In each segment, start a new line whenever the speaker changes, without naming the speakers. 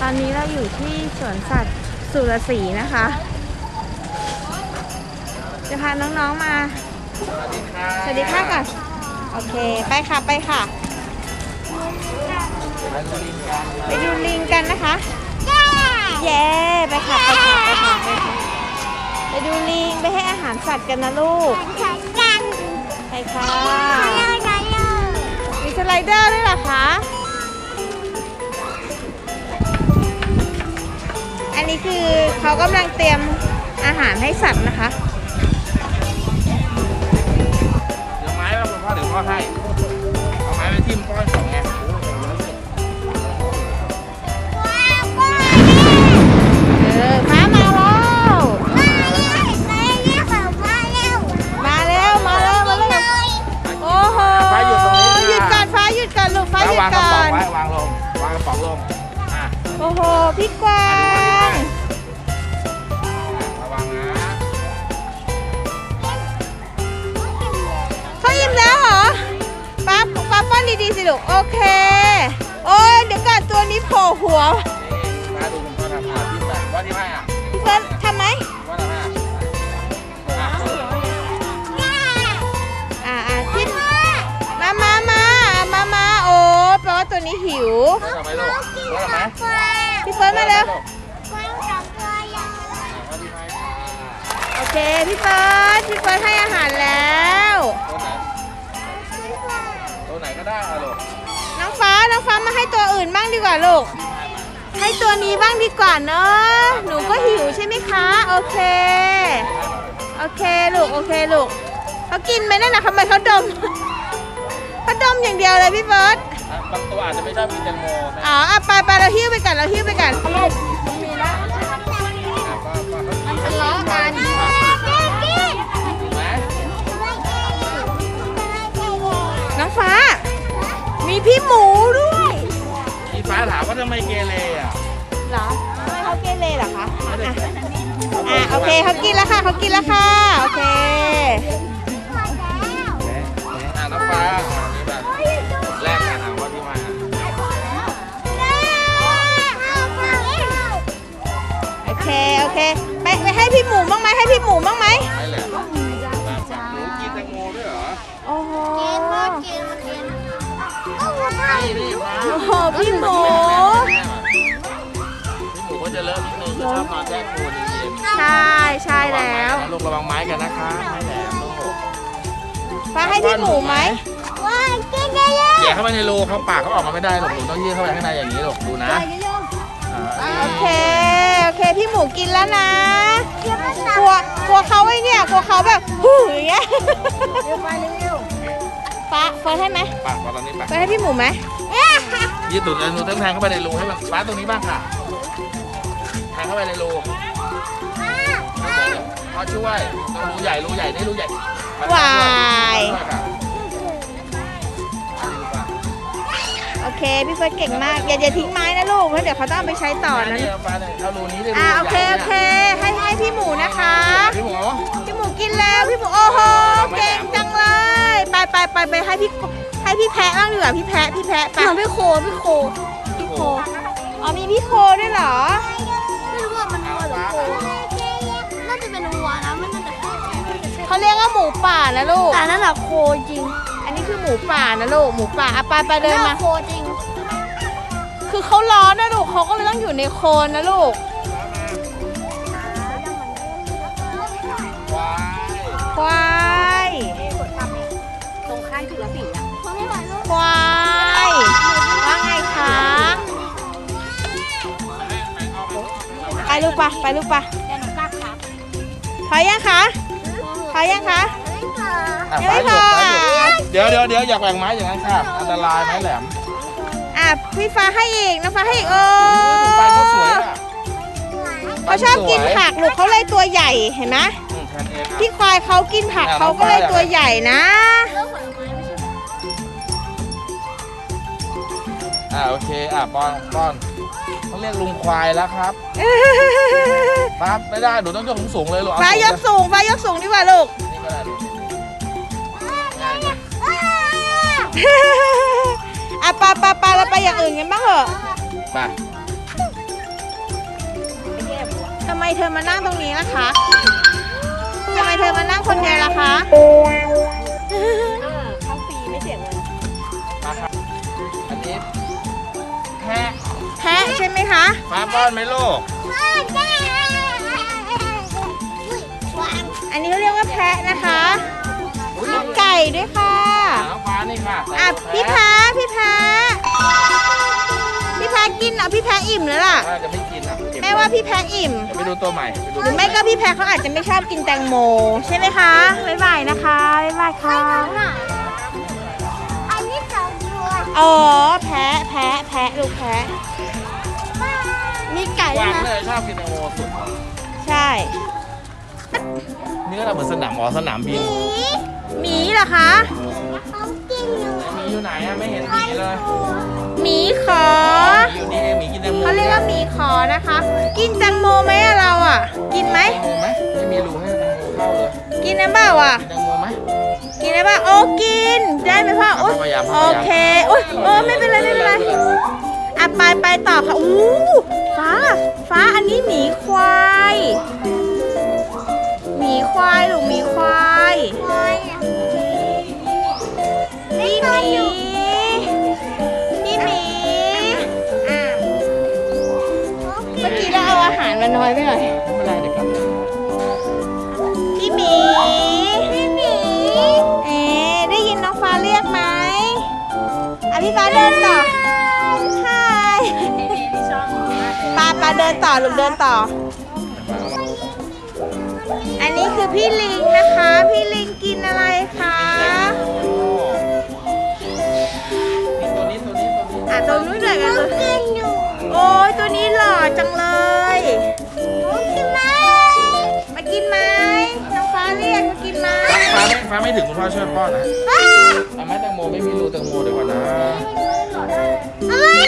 ตอนนี้เราอยู่ที่สวนสัตว์สุรศรีนะคะ จะพาน้องๆมา สวัสดีค่ะก่อนโอเค ไปค่ะไปค่ะ ไปดูลิงกันนะคะ เย้ไปค่ะไปค่ะไปค่ะไปค่ะไปดูลิงไปให้อาหารสัตว์กันนะลูกไปค่ะมีสไลเดอร์ด้วยเหรอคะ นนี้คือเขากำลังเตรียมอาหารให้สัตว์นะคะ
เดี๋ยวไม้มาคุณพ่อเดี๋ยวพ่อให้ เอาไม้ไปทิ่มป้อนของไง
เออฟ้ามาแล้ว มาแล้วมาแล้วมาแล้วโอ้โห
ฟ้าอยู่ตรงนี้
หยุดก่อนฟ้าหยุดก่อนลูกฟ้าหยุด
วางกระ
ก่
ป๋
อ
อง
น
ไว้วางลง วางกระป๋องลงอะ
โอ้โห พี่กวาง
ระวังนะ
เขาอิ่มแล้วเหรอป้าป้าป้อนดีๆสิลูก โอเค โอ้ยเดี๋ยวก่อนตัวนี้โผล่หัว
นี่มาดูคุณพ่อทำอะทิ่มไปว่าที่ให้อะ
พี่เฟิร์นทำไหม
ว่าทำให้อะ
ตัวนี้หิว
ว่าทำไมลูกว่าทำไม
พี่เฟิร์นมาเร็ว
ว่าที่ให้อะ
โอเค พี่เฟิร์นพี่เฟิร์นให้อาหารแล้ว
ตัวไหนตัวไหนก็ได้อะลูก
น้องฟ้า น้องฟ้ามาให้ตัวอื่นบ้างดีกว่าลูก ให้ตัวนี้บ้างดีกว่าเนอะ หนูก็หิวใช่ไหมคะ โอเค โอเคลูก โอเคลูกเขากินไหมนั่นนะทำไมเขาดม เขาดมอย่างเดียวเลยพี่เฟิร์ส
อะบางตัวอาจจะไม่ชอบกินแตงโมนะ
อ๋ออะไปไปเราหิ้วไปกันเราหิ้วไปกัน
อะก็ก็เขากิน
ทะเลาะกัน
ถูกไหม
น้องฟ้า มีพี่หมูด้วย
พี่ฟ้าถามว่าทำไมเกเรอะ
เหรอทำไมเขาเกเรเหรอคะอะอะโอเคเขากินแล้วค่ะเขากินแล้วค่ะ โอเค
อะน้ำฟ้า
ให้พี่หมูบ้างไหมให้พี่หมูบ้างไหม
ไม่แหละหนูกินแตงโมด้วยเหรอ
โอ้โห
นี่นี่ฟ้า
โอ้โหพี่หมู
พี่หมูก็จะเลิกนิดนึงชอบนอนแช่ปูนเย็น
ใช่ใช่
ๆ
แล้ว
ลูกระวังไม้กันนะคะไม้แหลมลูก
ฟ้าให้พี่หมูไหม
แย่เข้าไปในรูเขาปากเขาออกมาไม่ได้หรอกหนูต้องยื่นเข้าไปข้างในอย่างนี้หรอกดูนะ
หมูกินแล้วนะกลัวกลัวเขาไอ้เนี่ยกลัวเขาแบบหูยอย่างเงี้ยฟ้าเฟิร์นให้ไหม
ปากตอนนี้ปาก
เฟิร์นให้พี่หมูไหม
ยืดตูดเลยหนูต้องแทงเข้าไปในรูให้มันฟ้าตรงนี้บ้างค่ะแทงเข้าไปในรูพอช่วยตรงรูใหญ่รูใหญ่นี่รูใหญ่
วาย เค พี่เฟิร์นเก่งมาก อย่าอย่าทิ้งไม้นะลูกเพราะเดี๋ยวเขาต้องเอาไปใช้ต่อนะ
เยฟ้าเนี่ยเข้ารูนี้เลย
อ่า
รู
โอเค
ใหญ่
โอเค ให้ให้พี่หมูนะคะ
พี่หมู
พี่หมูกินแล้วพี่หมูโอ้โหเก่งจังเลย ไปไปไปไปให้พี่ให้พี่แพะบ้างดีกว่าพี่แพะพี่แพะไปพี่โคพี่โคพี่โคอ๋อมีพี่โคด้วยเหรอ
ไม่รู้ว่ามันวัวหรือโคน่าจะเป็นวัวนะไม่น่าจะโค
เขาเรียกว่าหมูป่านะลูก
แต่นั่นแหละโคจริง
อันนี้คือหมูป่านะลูก หมูป่าอะไปไปเดินมา
โคจริง
คือเขาร้อนนะลูกเขาก็เลยต้องอยู่ในโคนนะลูก
ว้าย
ควาย
ตรงข้างจุลศรีอะเขาไม่ไหวลูก
ควาย ว่าไงคะ ไปลูกปะไปลูกปะ
แต่หนูกล้าครับ
พอยังคะ พอยังคะ
อะ
ยังไม่
ฟ้าหยุด
พอ
ฟ้าหยุ ด
อะ
เดี๋ยวเดี๋ยวเดี๋ยวอย่าแกว่งไม้อย่างนั้นค่ะ อันตรายไม้แหลม
อะพี่ฟ้าให้อีกน้องฟ้าให้อีกโอ้
ไปเขาสวยอะ
เขาชอบกินผักลูกเขาเลยตัวใหญ่เห็นไหม
อืมแทนเองอะ
พี่ควายเขากินผัก
อะ
เขาก็เลย
น้องฟ้า
ตัวใหญ่นะ
เลือกผลไม้ไม่ใช่
อ่าโอเคอะป้อนป้อนเขาเรียกลุงควายแล้วครับครับไม่ได้หนูต้องยกสูงๆเลยลูกเอ
ฟ้ายก
สูง
สูงฟ้ายกสูงดีกว่าลูก
ๆนี่ก็ได้
อะปาปาปาเราไปอย่างอื่นกันบ้างเหอะ
เไป
ทำไมเธอมานั่งตรงนี้ล่ะคะทำไมเธอมานั่งคนเดียวล่ะคะ
เข้าฟรีไม่เสียเงิน
มาครับอันนี้แพะ
แพะใช่ไหมคะ
ฟ้าป้อนไหมลูก
อันนี้เขาเรียกว่าแพะนะคะมีไก่ด้วยค่ะ
อ่าน้องฟ้านี่ ค่ะใส่
อะ
ตัว
พี่
แพะ
แพ้พี่แพ้พี่แพ้กินเหรอพี่แพ้อิ่มแล้วล่ะ
น่าจะไม่กินอะเก็บ
แม่ว่าพี่แพ้อิ่ม
เดี๋ยวไปดูตัวใหม่ไปดู
หรือไม่ก็พี่แพ้เขาอาจจะไม่ชอบกินแตงโม ใช่ไหมคะ บ๊ายบายนะคะ บ๊ายบายค่ะ
อันนี้สองตัว
อ๋อ แพะแพะแพะลูกแพะ
มีไก่
กวาง
นะ
เลยชอบกินแตงโมสุด
ใช่
นี่ก็เราเหมือนสนามอ๋อสนามบิน
หมีเหรอคะ
เขากินอยู่
หมีอยู่ไหนอะไม่เห็นหมีเลย
หมีขอ
หมีอยู่นี่เองหมีกินแตงโม
เขาเรียกว่าหมีขอนะคะ กินแตงโมไหมอะเราอะกินไหม
แตงโมไหมไม่มีรูให้แตงโมเข้าเลย
กินนะเปล่าอะ
กินแตงโมไหม
กินได้ป่ะโอ้กินได้ไหมพ่อโอ้
พยายามพยายาม
โอเคโอ้ยโอ้ไม่เป็นไรไม่เป็นไรอะไปไปต่อค่ะอู้ฟ้าฟ้าอันนี้หมีควายห มีควายหรือหมีควายพี่หมีพี่หมีอะเมื่อกี้เราเอาอาหารมาน้อยไปหน่อย
ไม่เป็นไรเดี๋ยวกลับ
พี่หมีพี่หมีเอ๊ะได้ยินน้องฟ้าเรียกไหมอะพี่ฟ้าเดินต่อใช่ปาปาเดินต่อลูกเดินต่อ อันนี้คือพี่ลิงนะคะ พี่ลิงกินอะไรคะ
นี่ตัวนี้ตัวนี้ตัวนี้
อะตัวนู้นเลยกันตัว
กินอยู่
โอ้ยตัวนี้หล่อจังเลย
เขากินไหม
มากินไหมน้องฟ้าเรียกมากินไหม
ฟ้าไม่ฟ้าไม่ถึงคุณพ่อช่วยป้อนนะเอาแม่แตงโมไม่มีรูแตงโมเดี๋ยวก่อนนะ
เอ้ย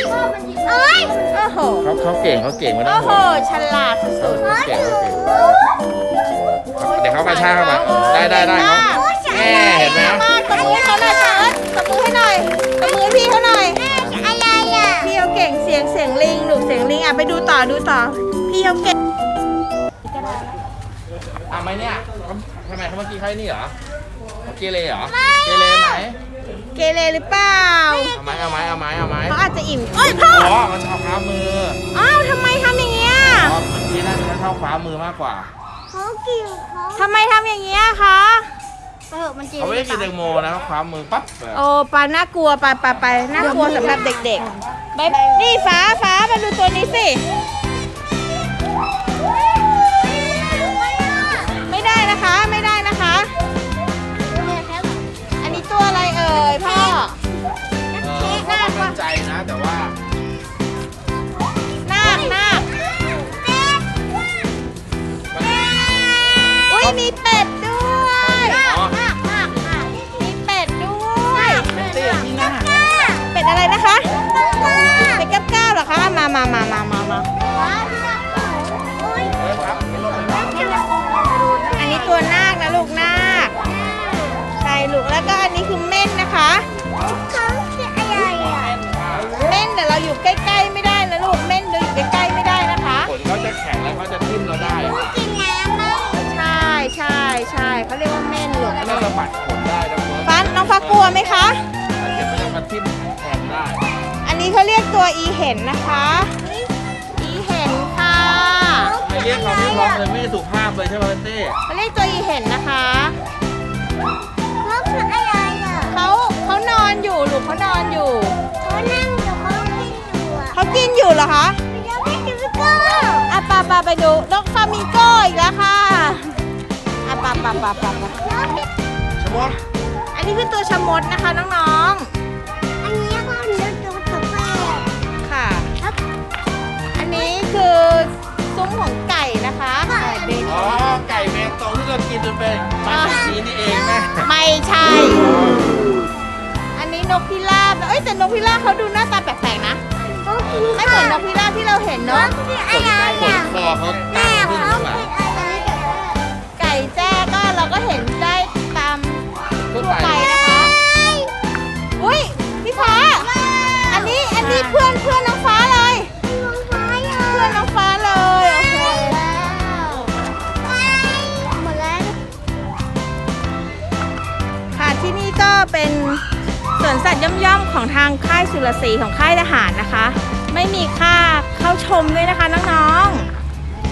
เอ้ย
โอ้โห
เขาเขาเก่งเขาเก่งไม่ต้อ
โอ้
ง
โห
ห่วง
ฉลาดสุดๆ
เขาเก่งเขาเก่ง เดี๋ยวเขากระชากเข้าไปได้ได้ได้เขาแม่เห็นไหม
มากตบมือให้เขาหน่อยค่ะตบมือให้หน่อยตบมือให้พี่เขาหน่อย
อะไรอะ
พี่เขาเก่งเสียงเสียงลิงหนูเสียงลิงอะไปดูต่อดูต่อพี่เขาเก่ง
อะไหมเนี่ยเขาทำไมเขาเมื่อกี้เขาไอ้นี่เหรอเขาเกเรเหรอเกเรไหม
เกเรหรือเปล่า
เอาไหมเอาไหมเอาไหมเอาไหม
เขาอาจจะอิ่มโอ้ยพ่อ
อ๋อเขาชอบฟ้ามือ
อ้าวทำไมทำอย่างเงี้ย
อ๋อเมื่อกี้น่าจะชอบฟ้ามือมากกว่า
เขากินเขา
ทำไมทำอย่างเงี้ยคะ
เออมันจริง
เขาไม่ได้กินแตงโมนะเขาฟ้ามือปั๊บแบบ
โอ้ปลาน่ากลัวปลาปลาไปน่ากลัวสำหรับเด็กๆไปนี่ฟ้าฟ้ามาดูตัวนี้สิ ไม่ได้นะคะไม่ได้
มามา
มามามามา
อัน
นี้ตัวนาคนะลูกนาคใช่ลูกแล้วก็อันนี้คือเม่นนะคะเม่นแต่เราอยู่ใกล้ๆไม่ได้นะลูกเม่นเราอยู่ใกล้ๆไม่ได้นะคะ
ขนเขาจะแข็งแล้วเขาจะทิ่มเราได้กินไงเม่น
ใช่ใช่ใช่เขาเรียกว่าเม่นลูก
ถ้าเราสะบัดขนได้นะเฟิร์ส
ฟันน้องฟ้ากลัวไหมคะ
นนี้
เขาเรียกตัวอีเห็นนะคะ อีเห็นค่ะ
ไม่เรียกเขาไม่เพร้อมเลยไม่สุภาพเลยใช่ไหมเต้
เขาเรียกตัวอีเห็นนะคะเขาเขานอนอยู่ลูกเขานอนอยู่เขากินอยู่เหรอคะอะปาปาไปดูนกฟลามิงโก้อีกแล้วค่ะอะปาปาปาปาปา
ชะมด
อันนี้คือตัวชะมดนะคะน้องๆ เรา
กินจนเป็นปลาชีนี่เองนะ
ไม่ใช่ อันนี้นกพิราบเอ้ยแต่นกพิราบเขาดูหน้าตาแปลกๆนะ ไม่เหมือนนกพิราบที่เราเห็นเนาะ
ขนขนคอเขาตั้งขึ้นขึ้นมา
สัตว์ย่อมๆของทางค่ายสุรศรีของค่ายทหารนะคะ ไม่มีค่าเข้าชมด้วยนะคะน้อง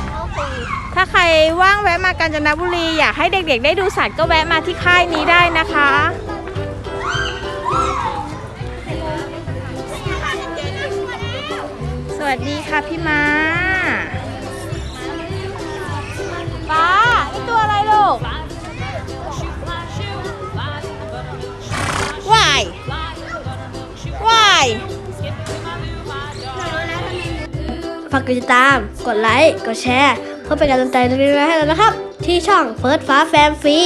ๆ ถ้าใครว่างแวะมากาญจนบุรีอยากให้เด็กๆ ได้ดูสัตว์ก็แวะมาที่ค่ายนี้ได้นะคะสวัสดีค่ะพี่มาา
กกดติดตาม กดไลค์ กดแชร์ เพื่อเป็นกำลังใจให้เรานะครับ ที่ช่องเฟิร์สฟ้าแฟมฟรี